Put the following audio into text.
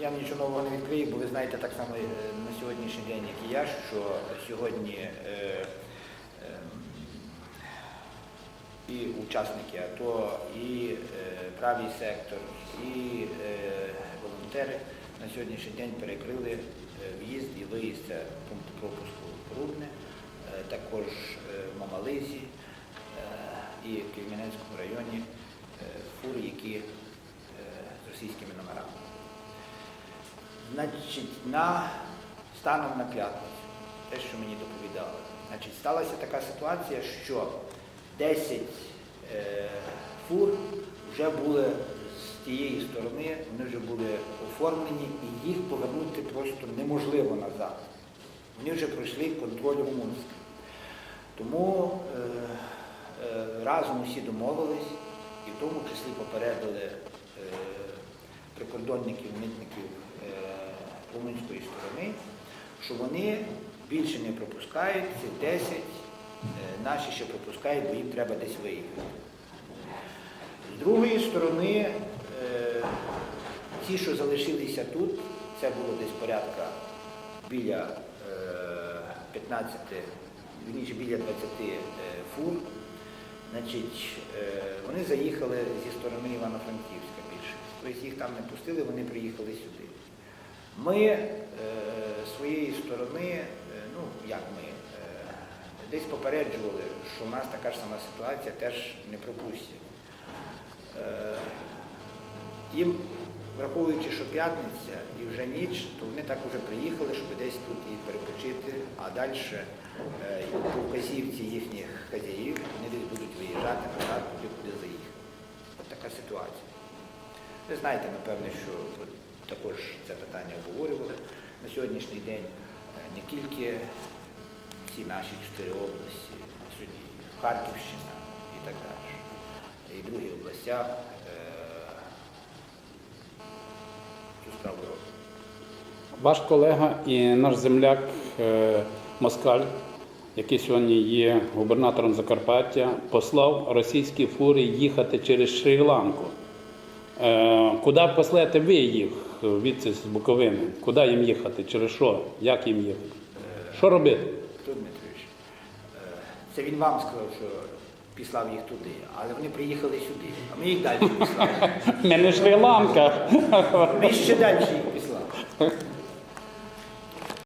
я нічого нового не відкрию, бо ви знаєте так само е, на сьогоднішній день, як і я, що сьогодні е, ем, і учасники АТО, і е, правий сектор, і е, волонтери на сьогоднішній день перекрили е, в'їзд і виїзд це пункт пропуску Рудне, е, також е, в Мамализі е, і в Кельменецькому районі е, фури, які е, з російськими номерами. Значить, на станом на п'ятницю, те, що мені доповідали, значить, сталася така ситуація, що 10 е, фур вже були з тієї сторони, вони вже були оформлені, і їх повернути просто неможливо назад. Вони вже пройшли контроль румунський. Тому е, е, разом усі домовились і в тому числі попередили е, прикордонників, митників румунської сторони, що вони більше не пропускають, ці 10 е, наші ще пропускають, бо їм треба десь виїхати. З другої сторони, е, ті, що залишилися тут, це було десь порядка біля е, 15, вірніше біля 20 е, фур. Значить, е, вони заїхали зі сторони Івано-Франківська більше. Тобто їх там не пустили, вони приїхали сюди. Ми е, своєї сторони, е, ну як ми, е, десь попереджували, що в нас така ж сама ситуація теж не пропустять. Е, їм, враховуючи, що п'ятниця і вже ніч, то вони так вже приїхали, щоб десь тут і перепочити, а далі по вказівці їхніх хазяїв вони десь будуть виїжджати назад туди, куди заїхали. От така ситуація. Ви знаєте, напевне, що також це питання обговорювали на сьогоднішній день е, не тільки ці наші чотири області, сьогодні Харківщина і так далі, і в других областях е, цю справу роблять. Ваш колега і наш земляк е, Москаль, який сьогодні є губернатором Закарпаття, послав російські фури їхати через Шрі-Ланку. Е, Куди послете ви їх від з Буковини? Куди їм їхати? Через що? Як їм їхати? Що робити? Дмитрович, е, це він вам сказав, що післав їх туди, але вони приїхали сюди, а ми їх далі післали. Ми не Шрі-Ланка. Ми ще далі їх